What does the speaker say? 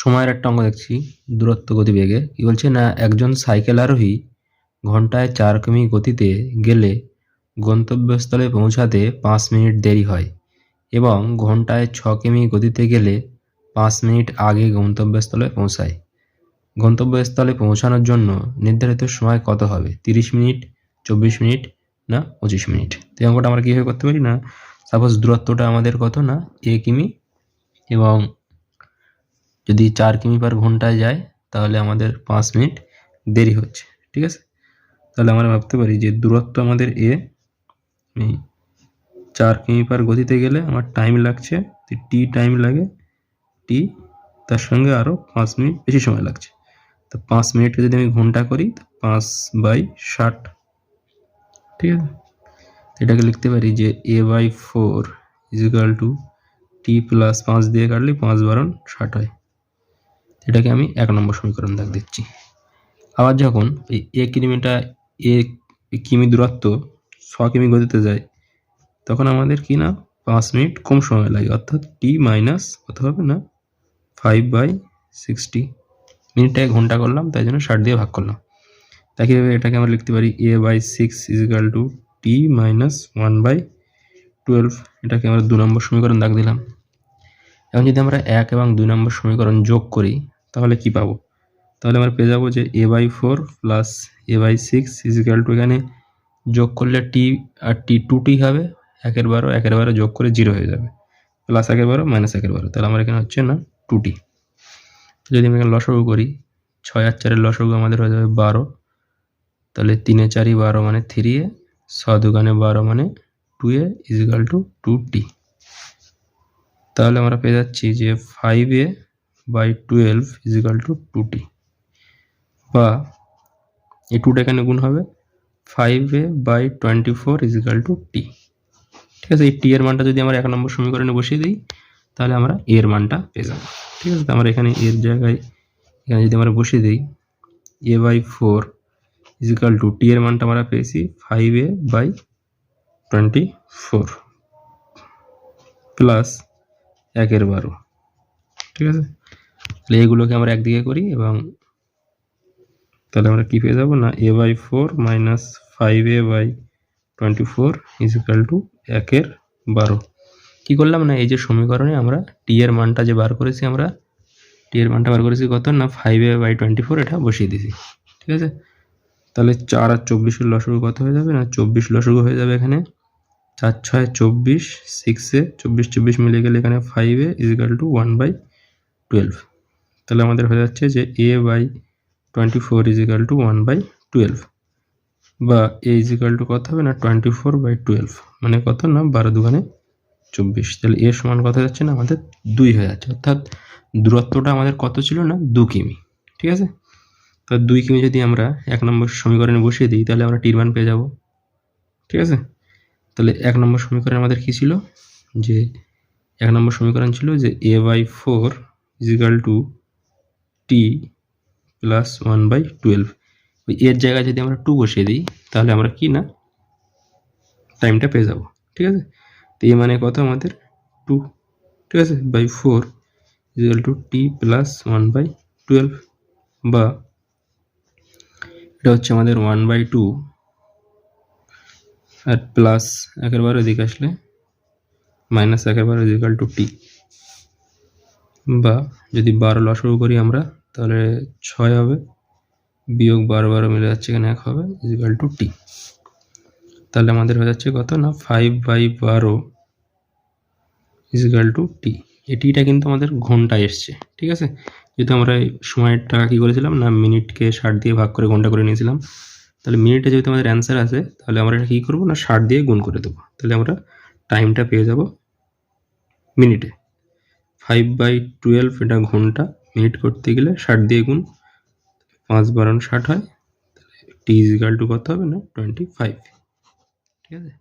সময়ের একটা অঙ্ক দেখছি, দূরত্ব গতিবেগে কি বলছে? না, একজন সাইকেল আরোহী ঘন্টায় চার কিমি গতিতে গেলে গন্তব্যস্থলে পৌঁছাতে পাঁচ মিনিট দেরি হয় এবং ঘন্টায় ছ কিমি গতিতে গেলে পাঁচ মিনিট আগে গন্তব্যস্থলে পৌঁছায়। গন্তব্যস্থলে পৌঁছানোর জন্য নির্ধারিত সময় কত হবে? তিরিশ মিনিট, চব্বিশ মিনিট না পঁচিশ মিনিট? তো অঙ্কটা আমরা কীভাবে করতে পারি না? সাপোজ দূরত্বটা আমাদের কত না? এ কিমি এবং যদি চার কিমি পার ঘন্টায় যায়, তাহলে আমাদের পাঁচ মিনিট দেরি হচ্ছে, ঠিক আছে? তাহলে আমরা ভাবতে পারি যে দূরত্ব আমাদের এ চার কিমি পার গতিতে গেলে আমার টাইম লাগছে টি টাইম লাগে টি তার সঙ্গে আরও পাঁচ মিনিট বেশি সময় লাগছে। তো পাঁচ মিনিটকে যদি আমি ঘণ্টা করি, তো পাঁচ বাই ষাট, ঠিক আছে? এটাকে লিখতে পারি যে a by four equal to t plus পাঁচ দিয়ে কাটলে পাঁচ বারণ ষাট হয়। এটাকে আমি এক নম্বর সমীকরণ দাগ দিচ্ছি। আবার যখন এই এ কিলোমিটার এ কিমি দূরত্ব ছ কিমি গতিতে যায়, তখন আমাদের কি না পাঁচ মিনিট কম সময় লাগে, অর্থাৎ টি মাইনাস কত হবে না ফাইভ বাই সিক্সটি মিনিটটাকে ঘণ্টা করলাম, তাই জন্য ষাট দিয়ে ভাগ করলাম। কীভাবে এটাকে আমরা লিখতে পারি? A by six equal to t minus one by twelve এটাকে আমরা দু নম্বর সমীকরণ দাগ দিলাম। এখন যদি আমরা এক এবং দুই নম্বর সমীকরণ যোগ করি তাহলে কি পাবো? তাহলে আমরা পেয়ে যাব যে a by four plus a by six equal to এখানে যোগ করলে টি আর টি টু টি হবে, একের বারো একের বারো যোগ করে জিরো হয়ে যাবে। প্লাস একের বারো মাইনাস একের বারো, তাহলে আমার এখানে হচ্ছে না টু টি যদি আমি এখানে লসগু করি, ছয় আর চারের লসগু আমাদের হয়ে যাবে বারো। তাহলে তিনে চারই বারো মানে থ্রি এ, ছ বারো মানে two a equal to two t তাহলে আমরা পেয়ে যাচ্ছি যে five a by twelve equal to two t বা এই টুটা এখানে গুণ হবে five a by twenty four equal to t ঠিক আছে? এই টি এর মানটা যদি আমরা এক নম্বর সমীকরণে বসিয়ে দিই, তাহলে আমরা এর মানটা পেয়ে যাব। ঠিক আছে? আমরা এখানে এর জায়গায়, এখানে যদি আমরা বসিয়ে দিই a by four equal to t এর মানটা আমরা পেয়েছি five a by twenty four plus একের বারো। ঠিক আছে? তাহলে এগুলোকে আমরা একদিকে করি এবং তাহলে আমরা কী পেয়ে যাব? না a by four minus five a by twenty four equal to একের বারো। কী করলাম? না, এই যে সমীকরণে আমরা টি এর মানটা যে বার করেছি আমরা টি এর মানটা বার করেছি কত? না five a by twenty four এটা বসিয়ে দিছি ঠিক আছে? তাহলে চার আর চব্বিশের লসগু কত হয়ে যাবে? না, চব্বিশ লসগু হয়ে যাবে এখানে। চার, ছয়, চব্বিশ সিক্সে চব্বিশ চব্বিশ মিলে গেলে এখানে ফাইভে equal to one by twelve তাহলে আমাদের হয়ে যাচ্ছে যে a by twenty four equal to one by twelve বা এ ইজিক্যাল টু কত হবে না? টোয়েন্টি ফোর বাই টুয়েলভ মানে কত না? বারো দুখানে চব্বিশ। তাহলে এ সমান কত যাচ্ছে না? আমাদের দুই হয়ে যাচ্ছে। অর্থাৎ দূরত্বটা আমাদের কত ছিল না? দু কিমি। ঠিক আছে? তো দুই কিমি যদি আমরা এক নম্বর সমীকরণে বসিয়ে দিই, তাহলে আমরা টির মান পেয়ে যাব। ঠিক আছে? তাহলে এক নম্বর সমীকরণ আমাদের কী ছিল? যে এক নম্বর সমীকরণ ছিল যে a by four equal to t plus one by twelve এর জায়গায় যদি আমরা টু বসিয়ে দিই, তাহলে আমরা কি না? টাইমটা পেয়ে যাব, ঠিক আছে? তো এ মানে কত আমাদের? টু ঠিক আছে? By four equal to t plus one by twelve বা এটা হচ্ছে আমাদের ওয়ান বাই টু আর প্লাস একের বারো এদিকে আসলে মাইনাস একের বারো ইজিক্যাল টু টি বা যদি বারো লসগু করি আমরা তাহলে ছয় হবে। বিয়োগ বারো বারো মিলে যাচ্ছে এখানে এক হবে ইজিক্যাল টু টি তাহলে আমাদের হয়ে যাচ্ছে কত না? ফাইভ বাই বারো ইজিক্যাল টু টি এই টিটা কিন্তু আমাদের ঘন্টায় এসছে, ঠিক আছে? যেহেতু আমরা টাকা কী করেছিলাম না, মিনিটকে ষাট দিয়ে ভাগ করে ঘণ্টা করে নিয়েছিলাম। তাহলে মিনিটে যেহেতু আমাদের অ্যান্সার আছে, তাহলে আমরা এটা কী করব না, ষাট দিয়ে গুণ করে দেবো। তাহলে আমরা টাইমটা পেয়ে যাব মিনিটে। ফাইভ বাই টুয়েলভ এটা ঘণ্টা মিনিট করতে গেলে ষাট দিয়ে গুণ, পাঁচ বারণ ষাট হয় টি ইজিক্যাল টু কত হবে না? টোয়েন্টি ফাইভ ঠিক আছে?